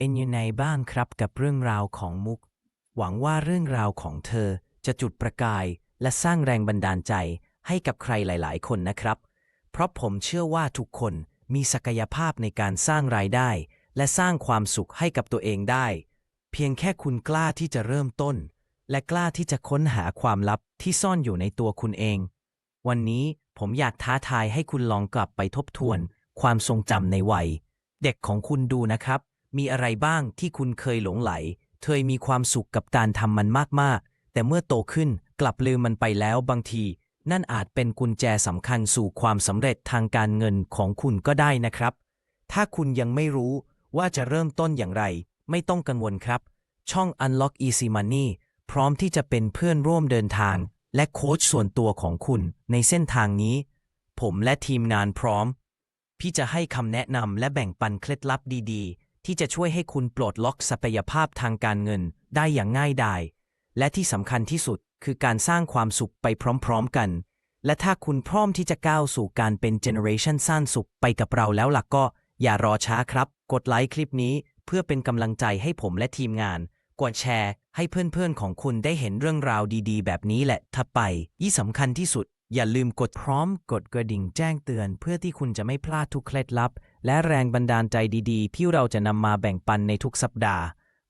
เอ็นอยู่ในบ้านครับกับเรื่องราวของมุก หวังว่าเรื่องราวของเธอจะจุดประกาย และสร้างแรงบันดาลใจให้กับใครหลาย ๆ คนนะครับ เพราะผมเชื่อว่าทุกคนมีศักยภาพในการสร้างรายได้ และสร้างความสุขให้กับตัวเองได้ เพียงแค่คุณกล้าที่จะเริ่มต้น และกล้าที่จะค้นหาความลับที่ซ่อนอยู่ในตัวคุณเอง วันนี้ผมอยากท้าทายให้คุณลองกลับไปทบทวน ความทรงจำในวัย เด็กของคุณดูนะครับ มีอะไรบ้างที่คุณเคยหลงไหล เคยมีความสุขกับการทำมันมากๆ แต่เมื่อโตขึ้นกลับลืมมันไปแล้วบางที นั่นอาจเป็นกุญแจสำคัญสู่ความสำเร็จทางการเงินของคุณก็ได้นะครับ ถ้าคุณยังไม่รู้ว่าจะเริ่มต้นอย่างไร ไม่ต้องกังวลครับ ช่อง Unlock Easy Money พร้อมที่จะเป็นเพื่อนร่วมเดินทาง และโค้ชส่วนตัวของคุณในเส้นทางนี้ ผมและทีมงานพร้อมพี่จะให้คำแนะนำและแบ่งปันเคล็ดลับดีๆ ที่จะช่วยให้คุณปลดล็อกศักยภาพทางการเงินได้อย่างง่ายดาย และที่สำคัญที่สุดคือการสร้างความสุขไปพร้อมๆกัน และถ้าคุณพร้อมที่จะก้าวสู่การเป็นเจเนอเรชันสร้างสุขไปกับเราแล้วล่ะก็ อย่ารอช้าครับ กดไลค์คลิปนี้เพื่อเป็นกำลังใจให้ผมและทีมงาน กดแชร์ให้เพื่อนๆของคุณได้เห็นเรื่องราวดีๆ แบบนี้แหละถ้าไปยี่สำคัญที่สุด อย่าลืมกดพร้อม กดกระดิ่งแจ้งเตือน เพื่อที่คุณจะไม่พลาดทุกเคล็ดลับ และแรงบันดาลใจดีๆ ที่เราจะนำมาแบ่งปันในทุกสัปดาห์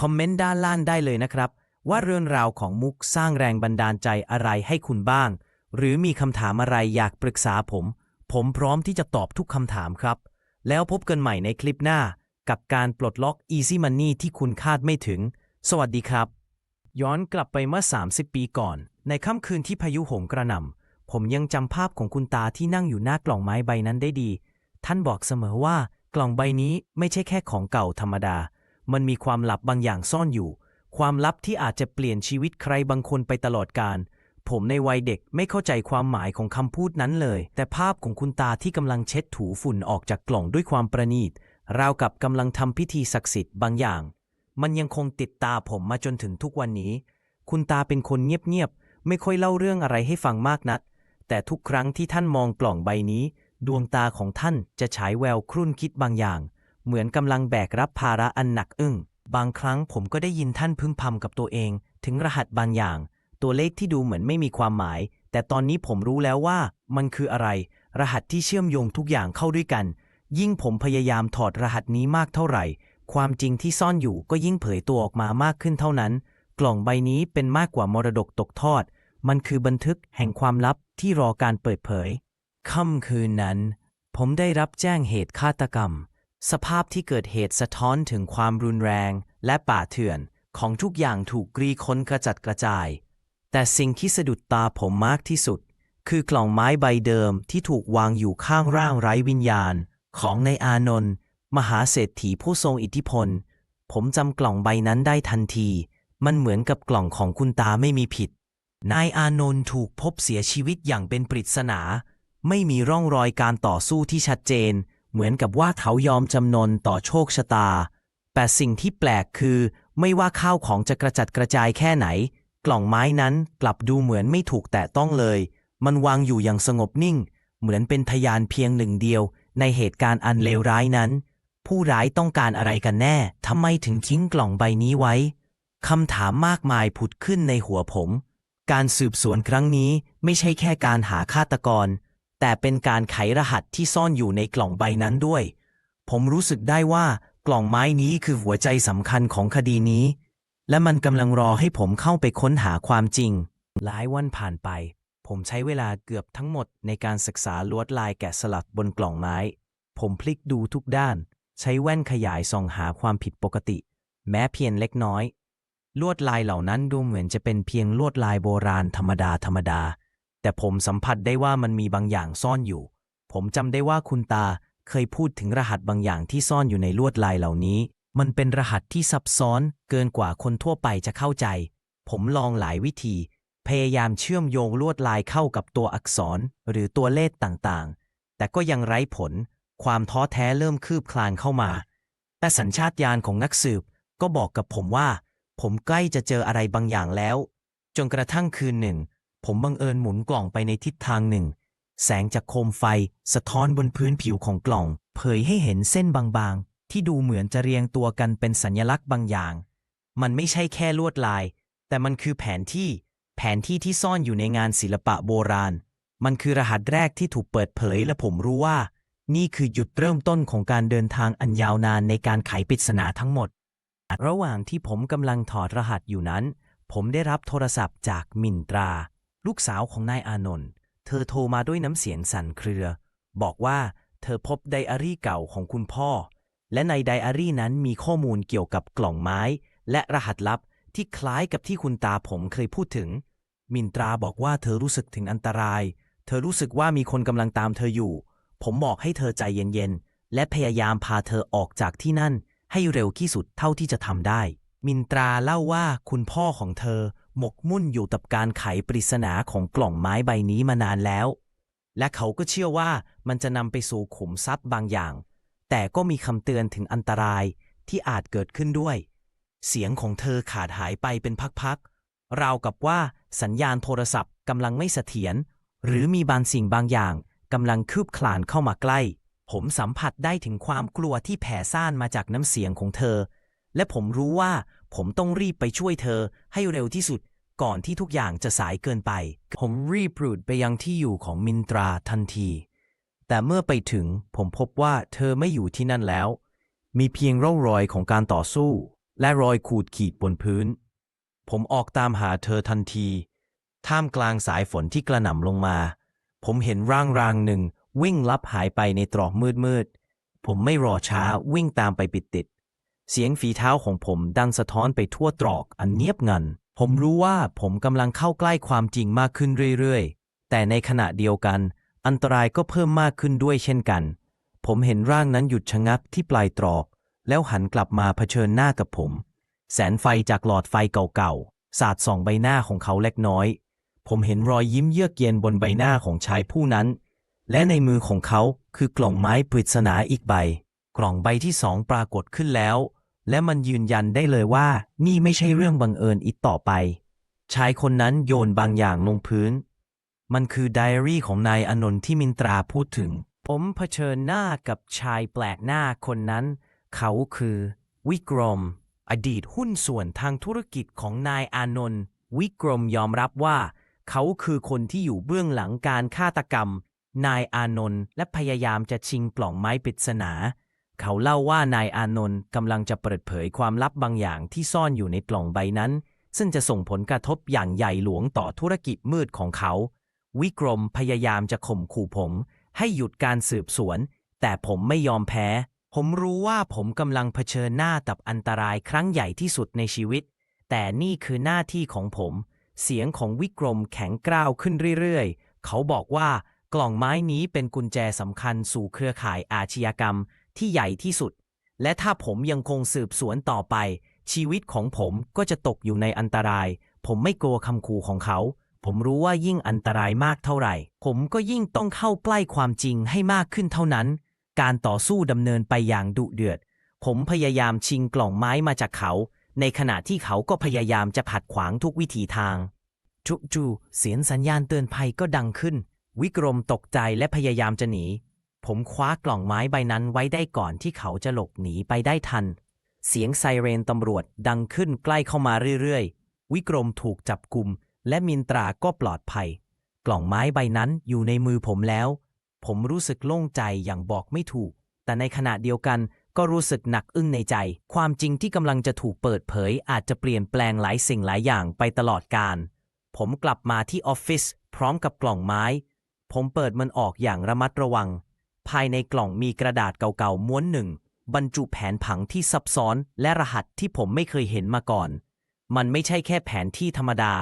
คอมเมนต์ด้านล่างได้เลยนะครับ ว่าเรื่องราวของมุกสร้างแรงบันดาลใจอะไรให้คุณบ้าง หรือมีคำถามอะไรอยากปรึกษาผม ผมพร้อมที่จะตอบทุกคำถามครับ แล้วพบกันใหม่ในคลิปหน้า กับการปลดล็อก Easy Money ที่คุณคาดไม่ถึง สวัสดีครับ ย้อนกลับไปเมื่อ 30 ปีก่อน ในค่ำคืนที่พายุโหมกระหน่ำผมยังจำภาพของคุณตาที่นั่งอยู่หน้ากล่องไม้ใบนั้นได้ดี ท่านบอกเสมอว่ากล่องใบนี้ไม่ใช่แค่ของเก่าธรรมดา มันมีความลับบางอย่างซ่อนอยู่ ความลับที่อาจจะเปลี่ยนชีวิตใครบางคนไปตลอดกาลผมในวัยเด็กไม่เข้าใจความหมายของคำพูดนั้นเลย แต่ภาพของคุณตาที่กำลังเช็ดถูฝุ่นออกจากกล่องด้วยความประณีต ราวกับกำลังทำพิธีศักดิ์สิทธิ์บางอย่าง มันยังคงติดตาผมมาจนถึงทุกวันนี้ คุณตาเป็นคนเงียบๆ ไม่ค่อยเล่าเรื่องอะไรให้ฟังมากนัก แต่ทุกครั้งที่ท่านมองกล่องใบนี้ ดวงตาของท่านจะฉายแววครุ่นคิดบางอย่าง เหมือนกำลังแบกรับภาระอันหนักอึ้ง บางครั้งผมก็ได้ยินท่านพึมพำกับตัวเอง ถึงรหัสบางอย่าง ตัวเลขที่ดูเหมือนไม่มีความหมาย แต่ตอนนี้ผมรู้แล้วว่ามันคืออะไร รหัสที่เชื่อมโยงทุกอย่างเข้าด้วยกัน ยิ่งผมพยายามถอดรหัสนี้มากเท่าไหร่ ความจริงที่ซ่อนอยู่ก็ยิ่งเผยตัวออกมามากขึ้นเท่านั้น กล่องใบนี้เป็นมากกว่ามรดกตกทอด มันคือบันทึกแห่งความลับที่รอการเปิดเผย ค่ำคืนนั้น ผมได้รับแจ้งเหตุฆาตกรรม สภาพที่เกิดเหตุสะท้อนถึงความรุนแรงและป่าเถื่อนของทุกอย่างถูกกรีค้นกระจัดกระจาย แต่สิ่งที่สะดุดตาผมมากที่สุด คือกล่องไม้ใบเดิมที่ถูกวางอยู่ข้างร่างไร้วิญญาณ ของในายอานนท์มหาเศรษฐีผู้ทรงอิทธิพล ผมจำกล่องใบนั้นได้ทันที มันเหมือนกับกล่องของคุณตาไม่มีผิด นายอานนท์ถูกพบเสียชีวิตอย่างเป็นปริศนา ไม่มีร่องรอยการต่อสู้ที่ชัดเจน เหมือนกับว่าเขายอมจำนนต่อโชคชะตา แต่สิ่งที่แปลกคือ ไม่ว่าข้าวของจะกระจัดกระจายแค่ไหน กล่องไม้นั้นกลับดูเหมือนไม่ถูกแตะต้องเลย มันวางอยู่อย่างสงบนิ่ง เหมือนเป็นพยานเพียงหนึ่งเดียว ในเหตุการณ์อันเลวร้ายนั้น ผู้ร้ายต้องการอะไรกันแน่ทำไมถึงทิ้งกล่องใบนี้ไว้คำถามมากมายผุดขึ้นในหัวผม การสืบสวนครั้งนี้ไม่ใช่แค่การหาฆาตกร แต่เป็นการไขรหัสที่ซ่อนอยู่ในกล่องใบนั้นด้วย ผมรู้สึกได้ว่ากล่องไม้นี้คือหัวใจสำคัญของคดีนี้ และมันกำลังรอให้ผมเข้าไปค้นหาความจริง หลายวันผ่านไป ผมใช้เวลาเกือบทั้งหมดในการศึกษาลวดลายแกะสลักบนกล่องไม้ ผมพลิกดูทุกด้าน ใช้แว่นขยายส่องหาความผิดปกติ แม้เพียงเล็กน้อย ลวดลายเหล่านั้นดูเหมือนจะเป็นเพียงลวดลายโบราณธรรมดาธรรมดา แต่ผมสัมผัสได้ว่ามันมีบางอย่างซ่อนอยู่ ผมจำได้ว่าคุณตาเคยพูดถึงรหัสบางอย่างที่ซ่อนอยู่ในลวดลายเหล่านี้ มันเป็นรหัสที่ซับซ้อนเกินกว่าคนทั่วไปจะเข้าใจ ผมลองหลายวิธี พยายามเชื่อมโยงลวดลายเข้ากับตัวอักษรหรือตัวเลขต่างๆ แต่ก็ยังไร้ผล ความท้อแท้เริ่มคืบคลานเข้ามา แต่สัญชาตญาณของนักสืบก็บอกกับผมว่า ผมใกล้จะเจออะไรบางอย่างแล้ว จนกระทั่งคืนหนึ่ง ผมบังเอิญหมุนกล่องไปในทิศทางหนึ่ง แสงจากโคมไฟสะท้อนบนพื้นผิวของกล่อง เผยให้เห็นเส้นบางๆ ที่ดูเหมือนจะเรียงตัวกันเป็นสัญลักษณ์บางอย่าง มันไม่ใช่แค่ลวดลาย แต่มันคือแผนที่ แผนที่ที่ซ่อนอยู่ในงานศิลปะโบราณ มันคือรหัสแรกที่ถูกเปิดเผยและผมรู้ว่า นี่คือจุดเริ่มต้นของการเดินทางอันยาวนานในการไขปริศนาทั้งหมด ระหว่างที่ผมกำลังถอดรหัสอยู่นั้น ผมได้รับโทรศัพท์จากมินตรา ลูกสาวของนายอานนท์เธอโทรมาด้วยน้ำเสียงสั่นเครือ บอกว่าเธอพบไดอารี่เก่าของคุณพ่อ และในไดอารี่นั้นมีข้อมูลเกี่ยวกับกล่องไม้ และรหัสลับที่คล้ายกับที่คุณตาผมเคยพูดถึง มินตราบอกว่าเธอรู้สึกถึงอันตราย เธอรู้สึกว่ามีคนกำลังตามเธออยู่ ผมบอกให้เธอใจเย็นๆ และพยายามพาเธอออกจากที่นั่น ให้เร็วที่สุดเท่าที่จะทำได้ มินตราเล่าว่าคุณพ่อของเธอ หมกมุ่นอยู่กับการไขปริศนาของกล่องไม้ใบนี้มานานแล้ว และเขาก็เชื่อว่ามันจะนำไปสู่ขุมทรัพย์บางอย่าง แต่ก็มีคำเตือนถึงอันตรายที่อาจเกิดขึ้นด้วย เสียงของเธอขาดหายไปเป็นพักๆ ราวกับว่าสัญญาณโทรศัพท์กำลังไม่เสถียรหรือมีบางสิ่งบางอย่างกำลังคืบคลานเข้ามาใกล้ ผมสัมผัสได้ถึงความกลัวที่แผ่ซ่านมาจากน้ำเสียงของเธอ และผมรู้ว่า ผมต้องรีบไปช่วยเธอให้เร็วที่สุดก่อนที่ทุกอย่างจะสายเกินไป ผมรีบรูดไปยังที่อยู่ของมินตราทันที แต่เมื่อไปถึงผมพบว่าเธอไม่อยู่ที่นั่นแล้ว มีเพียงร่องรอยของการต่อสู้ และรอยขูดขีดบนพื้น ผมออกตามหาเธอทันที ท่ามกลางสายฝนที่กระหน่ำลงมา ผมเห็นร่างรางหนึ่งวิ่งลับหายไปในตรอกมืดมืด ผมไม่รอช้าวิ่งตามไปปิดติด เสียงฝีเท้าของผมดังสะท้อนไปทั่วตรอกอันเงียบงัน ผมรู้ว่าผมกำลังเข้าใกล้ความจริงมากขึ้นเรื่อยๆ แต่ในขณะเดียวกัน อันตรายก็เพิ่มมากขึ้นด้วยเช่นกัน ผมเห็นร่างนั้นหยุดชะงักที่ปลายตรอก แล้วหันกลับมาเผชิญหน้ากับผม แสงไฟจากหลอดไฟเก่าๆ สาดส่องใบหน้าของเขาเล็กน้อย ผมเห็นรอยยิ้มเยือกเย็นบนใบหน้าของชายผู้นั้น และในมือของเขาคือกล่องไม้ปริศนาอีกใบ กล่องใบที่สองปรากฏขึ้นแล้ว และมันยืนยันได้เลยว่า นี่ไม่ใช่เรื่องบังเอิญอีกต่อไป ชายคนนั้นโยนบางอย่างลงพื้น มันคือไดอารี่ของนายอนนท์ที่มินตราพูดถึง ผมเผชิญหน้ากับชายแปลกหน้าคนนั้น เขาคือ วิกรม อดีตหุ้นส่วนทางธุรกิจของนายอานนท์วิกรมยอมรับว่า เขาคือคนที่อยู่เบื้องหลังการฆาตกรรม นายอานนท์และพยายามจะชิงกล่องไม้ปริศนา เขาเล่าว่านายอานนท์กำลังจะเปิดเผยความลับบางอย่างที่ซ่อนอยู่ในกล่องใบนั้น ซึ่งจะส่งผลกระทบอย่างใหญ่หลวงต่อธุรกิจมืดของเขา วิกรมพยายามจะข่มขู่ผม ให้หยุดการสืบสวน แต่ผมไม่ยอมแพ้ ผมรู้ว่าผมกำลังเผชิญหน้ากับอันตรายครั้งใหญ่ที่สุดในชีวิต แต่นี่คือหน้าที่ของผม เสียงของวิกรมแข็งกร้าวขึ้นเรื่อยๆ เขาบอกว่ากล่องไม้นี้เป็นกุญแจสำคัญสู่เครือข่ายอาชญากรรม ที่ใหญ่ที่สุด และถ้าผมยังคงสืบสวนต่อไป ชีวิตของผมก็จะตกอยู่ในอันตราย ผมไม่กลัวคำขู่ของเขา ผมรู้ว่ายิ่งอันตรายมากเท่าไหร่ ผมก็ยิ่งต้องเข้าใกล้ความจริงให้มากขึ้นเท่านั้น การต่อสู้ดำเนินไปอย่างดุเดือด ผมพยายามชิงกล่องไม้มาจากเขา ในขณะที่เขาก็พยายามจะผัดขวางทุกวิถีทางจู่ๆเสียงสัญญาณเตือนภัยก็ดังขึ้น วิกรมตกใจและพยายามจะหนี ผมคว้ากล่องไม้ใบนั้นไว้ได้ก่อนที่เขาจะหลบหนีไปได้ทัน เสียงไซเรนตำรวจดังขึ้นใกล้เข้ามาเรื่อยๆ วิกรมถูกจับกลุมและมินตราก็ปลอดภัย กล่องไม้ใบนั้นอยู่ในมือผมแล้ว ผมรู้สึกโล่งใจอย่างบอกไม่ถูก แต่ในขณะเดียวกันก็รู้สึกหนักอึ้งในใจ ความจริงที่กำลังจะถูกเปิดเผย อาจจะเปลี่ยนแปลงหลายสิ่งหลายอย่างไปตลอดกาลผมกลับมาที่ออฟฟิศพร้อมกับกล่องไม้ ผมเปิดมันออกอย่างระมัดระวัง ภายในกล่องมีกระดาษเก่าๆม้วนหนึ่ง บรรจุแผนผังที่ซับซ้อนและรหัสที่ผมไม่เคยเห็นมาก่อน มันไม่ใช่แค่แผนที่ธรรมดา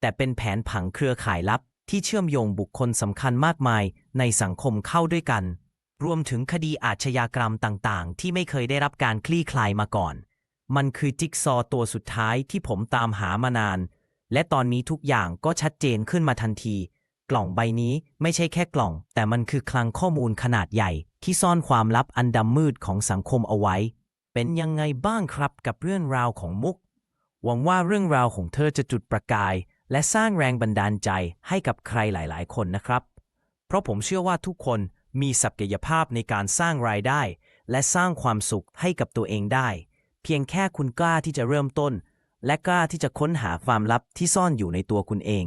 แต่เป็นแผนผังเครือข่ายลับ ที่เชื่อมโยงบุคคลสำคัญมากมายในสังคมเข้าด้วยกัน รวมถึงคดีอาชญากรรมต่างๆ ที่ไม่เคยได้รับการคลี่คลายมาก่อน มันคือจิ๊กซอว์ตัวสุดท้ายที่ผมตามหามานาน และตอนนี้ทุกอย่างก็ชัดเจนขึ้นมาทันที กล่องใบนี้ไม่ใช่แค่กล่อง แต่มันคือคลังข้อมูลขนาดใหญ่ ที่ซ่อนความลับอันดำมืดของสังคมเอาไว้ เป็นยังไงบ้างครับกับเรื่องราวของมุก หวังว่าเรื่องราวของเธอจะจุดประกาย และสร้างแรงบันดาลใจให้กับใครหลาย ๆ คนนะครับ เพราะผมเชื่อว่าทุกคนมีศักยภาพในการสร้างรายได้ และสร้างความสุขให้กับตัวเองได้ เพียงแค่คุณกล้าที่จะเริ่มต้น และกล้าที่จะค้นหาความลับที่ซ่อนอยู่ในตัวคุณเอง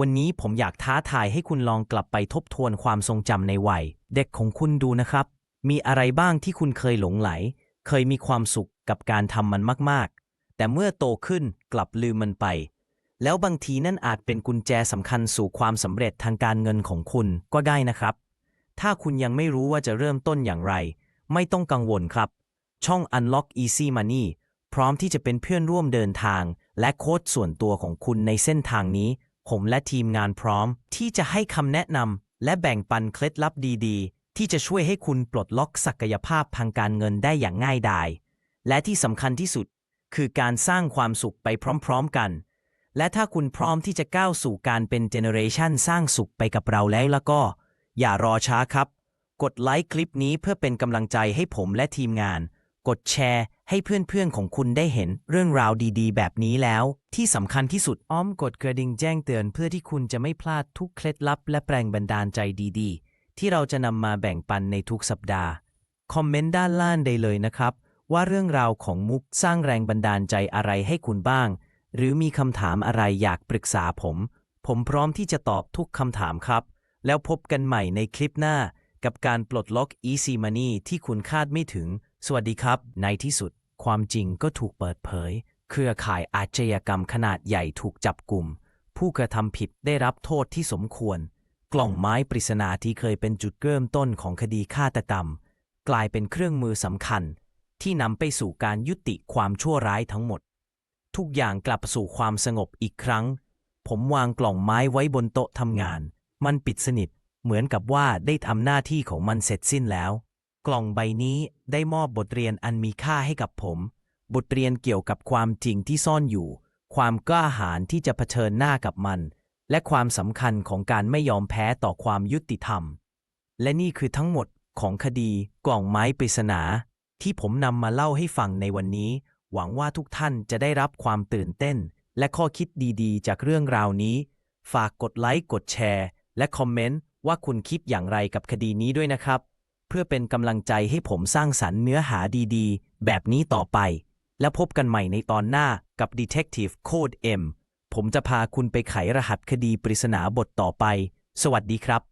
วันนี้ผมอยากท้าทายให้คุณลองกลับไปทบทวนความทรงจำในวัย เด็กของคุณดูนะครับ มีอะไรบ้างที่คุณเคยหลงไหล เคยมีความสุขกับการทำมันมากๆ แต่เมื่อโตขึ้นกลับลืมมันไป แล้วบางทีนั่นอาจเป็นกุญแจสำคัญสู่ความสำเร็จทางการเงินของคุณก็ได้นะครับ ถ้าคุณยังไม่รู้ว่าจะเริ่มต้นอย่างไร ไม่ต้องกังวลครับ ช่อง Unlock Easy Money พร้อมที่จะเป็นเพื่อนร่วมเดินทาง และโค้ชส่วนตัวของคุณในเส้นทางนี้ ผมและทีมงานพร้อม ที่จะให้คำแนะนำและแบ่งปันเคล็ดลับดีๆ ที่จะช่วยให้คุณปลดล็อกศักยภาพทางการเงินได้อย่างง่ายดาย และที่สำคัญที่สุด คือการสร้างความสุขไปพร้อมๆกัน และถ้าคุณพร้อมที่จะก้าวสู่การเป็นเจเนอเรชันสร้างสุขไปกับเราแล้วแล้วก็ อย่ารอช้าครับ กดไลค์คลิปนี้เพื่อเป็นกำลังใจให้ผมและทีมงาน กดแชร์ ให้เพื่อนๆของคุณได้เห็นเรื่องราวดีๆ แบบนี้แล้ว ที่สำคัญที่สุดอ้อมกดกระดิ่งแจ้งเตือนเพื่อที่คุณจะไม่พลาดทุกเคล็ดลับ และแปลงบันดาลใจดีๆ ที่เราจะนำมาแบ่งปันในทุกสัปดาห์ คอมเมนต์ด้านล่างได้เลยนะครับ ว่าเรื่องราวของมุกสร้างแรงบันดาลใจอะไรให้คุณบ้าง หรือมีคำถามอะไรอยากปรึกษาผม ผมพร้อมที่จะตอบทุกคำถามครับ แล้วพบกันใหม่ในคลิปหน้ากับการปลดล็อก Easy Money ที่คุณคาดไม่ถึง สวัสดีครับ ในที่สุด ความจริงก็ถูกเปิดเผย เครือข่ายอาชญากรรมขนาดใหญ่ถูกจับกลุ่ม ผู้กระทำผิดได้รับโทษที่สมควร กล่องไม้ปริศนาที่เคยเป็นจุดเริ่มต้นของคดีฆาตกรรม กลายเป็นเครื่องมือสำคัญ ที่นำไปสู่การยุติความชั่วร้ายทั้งหมด ทุกอย่างกลับสู่ความสงบอีกครั้ง ผมวางกล่องไม้ไว้บนโต๊ะทำงาน มันปิดสนิท เหมือนกับว่าได้ทำหน้าที่ของมันเสร็จสิ้นแล้ว กล่องใบนี้ได้มอบบทเรียนอันมีค่าให้กับผม บทเรียนเกี่ยวกับความจริงที่ซ่อนอยู่ ความกล้าหาญที่จะเผชิญหน้ากับมัน และความสำคัญของการไม่ยอมแพ้ต่อความยุติธรรม และนี่คือทั้งหมดของคดีกล่องไม้ปริศนา ที่ผมนำมาเล่าให้ฟังในวันนี้ หวังว่าทุกท่านจะได้รับความตื่นเต้น และข้อคิดดีๆ จากเรื่องราวนี้ ฝากกดไลค์กดแชร์ และคอมเมนต์ว่าคุณคิดอย่างไรกับคดีนี้ด้วยนะครับ เพื่อเป็นกำลังใจให้ผมสร้างสรรค์เนื้อหาดีๆ แบบนี้ต่อไป และพบกันใหม่ในตอนหน้ากับ Detective Code M ผมจะพาคุณไปไขรหัสคดีปริศนาบทต่อไป สวัสดีครับ